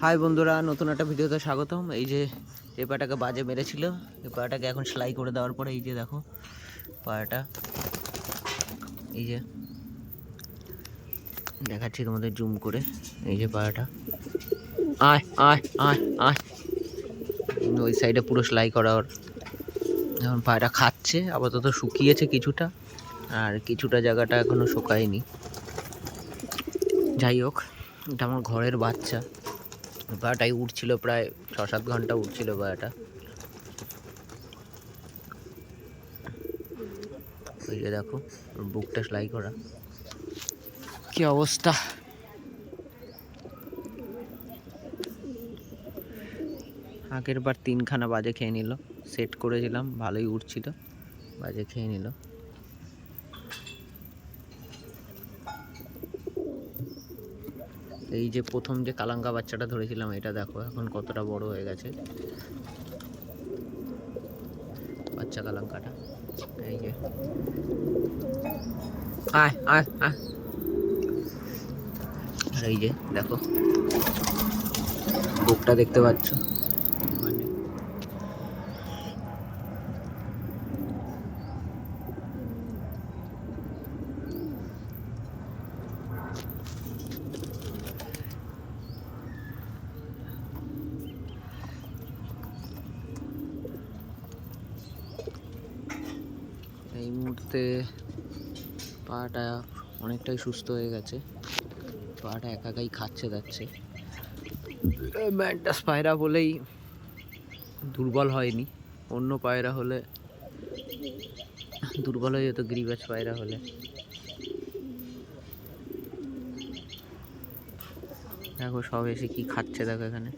High বন্ধুরা, নতুন একটা ভিডিওতে স্বাগতম। এই যে এই পাটাকে বাজে মেরেছিল এই পাটাকে এখন সেলাই করে দেওয়ার পরে এই যে দেখো পাটা। এই যে দেখাচ্ছি তোমাদের জুম করে, এই যে পাটা। আয় আয় আয় আয়। ওই সাইডে পুরো সেলাই করা ওর। এখন পাটা খাচ্ছে, আপাতত শুকিয়েছে কিছুটা, আর কিছুটা জায়গাটা এখনও শুকায়নি। যাই হোক, এটা আমার ঘরের বাচ্চা। বাটাই উঠছিল প্রায় ছ সাত ঘণ্টা উঠছিল বাটা ওই যে দেখো বুকটা সেলাই করা। কি অবস্থা? আগের বার তিনখানা বাজে খেয়ে নিল। সেট করেছিলাম ভালোই উঠছিল বাজে খেয়ে নিল। এই যে প্রথম যে কালাঙ্কা বাচ্চাটা ধরেছিলাম, এটা দেখো, এখন কতটা বড় হয়ে গেছে। বাচ্চা কালাঙ্কাটা এই যে। আয় আয় আয়। এই যে, দেখো। বুকটা দেখতে পাচ্ছ মানে এই পাটা অনেকটাই সুস্থ হয়ে গেছে। পাটা একা একাই খাচ্ছে, যাচ্ছে। ম্যান্টাস পায়রা বলেই দুর্বল হয়নি। অন্য পায়রা হলে দুর্বল হয়ে যেত, গিরিবাজ পায়রা হলে। দেখো সব এসে কি খাচ্ছে, দেখো এখানে।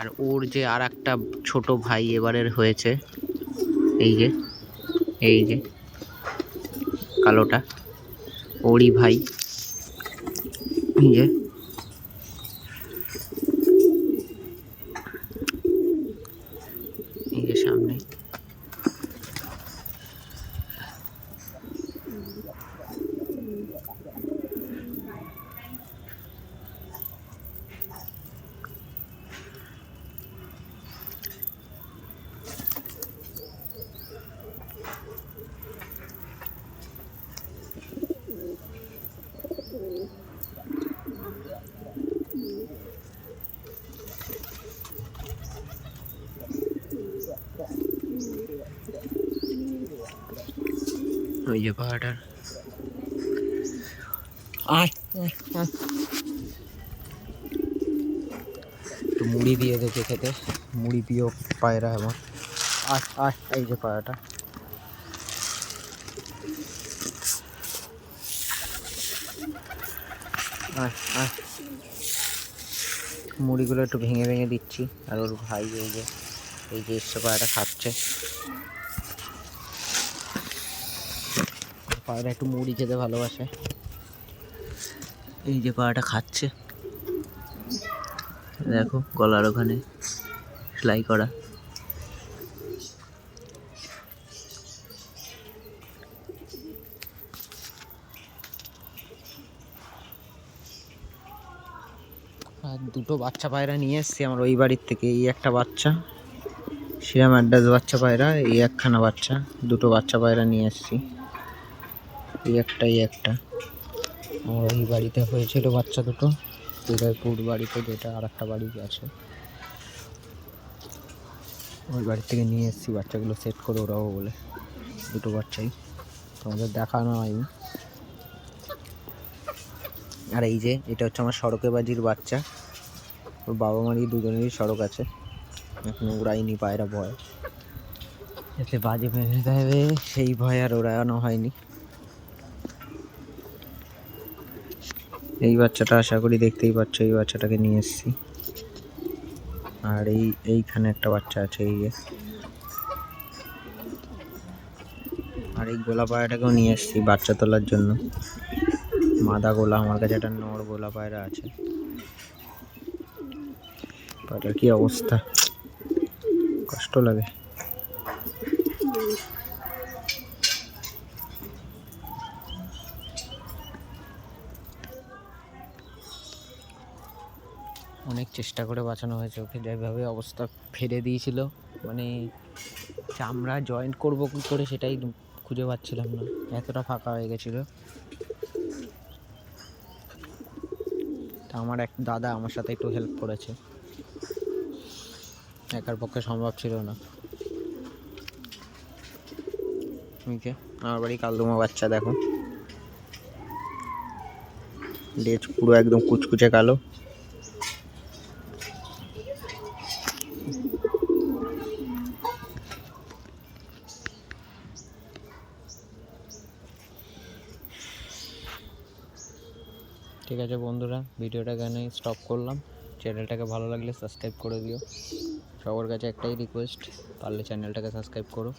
আর ওর যে আর একটা ছোট ভাই এবারের হয়েছে, এই যে এই যে। কালোটা। ওরি ভাই। যে ওই যে পাহাড়টার। একটু মুড়ি দিয়ে দেখে খেতে। মুড়ি প্রিয় পায়রা আমার আয় আয়, এই যে পায়রাটা। আয়। মুড়িগুলো একটু ভেঙে ভেঙে দিচ্ছি। আর ওর ভাই এই যে এই যে এসছে পায়রাটা খাচ্ছে। পায়রা একটু মুড়ি খেতে ভালোবাসে। এই যে পায়রাটা খাচ্ছে। দেখো, গলার ওখানে সেলাই করা। আর দুটো বাচ্চা পায়রা নিয়ে এসছি, আমার ওই বাড়ির থেকে এই একটা বাচ্চা শ্রীরাম অ্যাড্ডাস বাচ্চা পায়রা, এই একখানা বাচ্চা, দুটো বাচ্চা পায়রা নিয়ে এসছি। এই একটা এই একটা। আমার ওই বাড়িতে হয়েছিল বাচ্চা দুটো। উদয়পুর বাড়িতে যেটা আর একটা বাড়ি আছে। ওই বাড়ি থেকে নিয়ে এসেছি, বাচ্চাগুলো সেট করে ওরাও বলে, দুটো বাচ্চাই। তোমাদের দেখানো হয়নি। আর এই যে, এটা হচ্ছে আমার সড়কে বাজির বাচ্চা। ওর বাবা মারই দুজনেরই সড়ক আছে। এখন উড়াইনি পায়রা ভয়। এতে বাজে মেরে দেবে, সেই ভয় আর ওড়ানো হয়নি। এই বাচ্চাটা আশা করি দেখতেই পাচ্ছ, এই বাচ্চাটাকে নিয়ে এসেছি। আর এই, এইখানে একটা বাচ্চা আছে, এই যে। আর এই গোলা পায়রাটাকেও নিয়ে এসেছি বাচ্চা তোলার জন্য। মাদা গোলা আমার কাছে একটা নর গোলা পায়রা আছে। পায়রার কি অবস্থা? কষ্ট লাগে। অনেক চেষ্টা করে বাঁচানো হয়েছে ওকে, যেভাবে অবস্থা ফেলে দিয়েছিল। মানে চামড়া জয়েন্ট করব কী করে সেটাই খুঁজে পাচ্ছিলাম না। এতটা ফাঁকা হয়ে গেছিল। তা আমার এক দাদা আমার সাথে একটু হেল্প করেছে। একার পক্ষে সম্ভব ছিল না। আমার বাড়ি কালদুমা বাচ্চা, দেখো। লেজ পুরো একদম কুচকুচে কালো। ঠিক আছে বন্ধুরা, ভিডিওটা গানে স্টপ করলাম। চ্যানেলটাকে ভালো লাগলে সাবস্ক্রাইব করে দিও। সবার কাছে একটাই রিকোয়েস্ট পারলে চ্যানেলটাকে সাবস্ক্রাইব করো।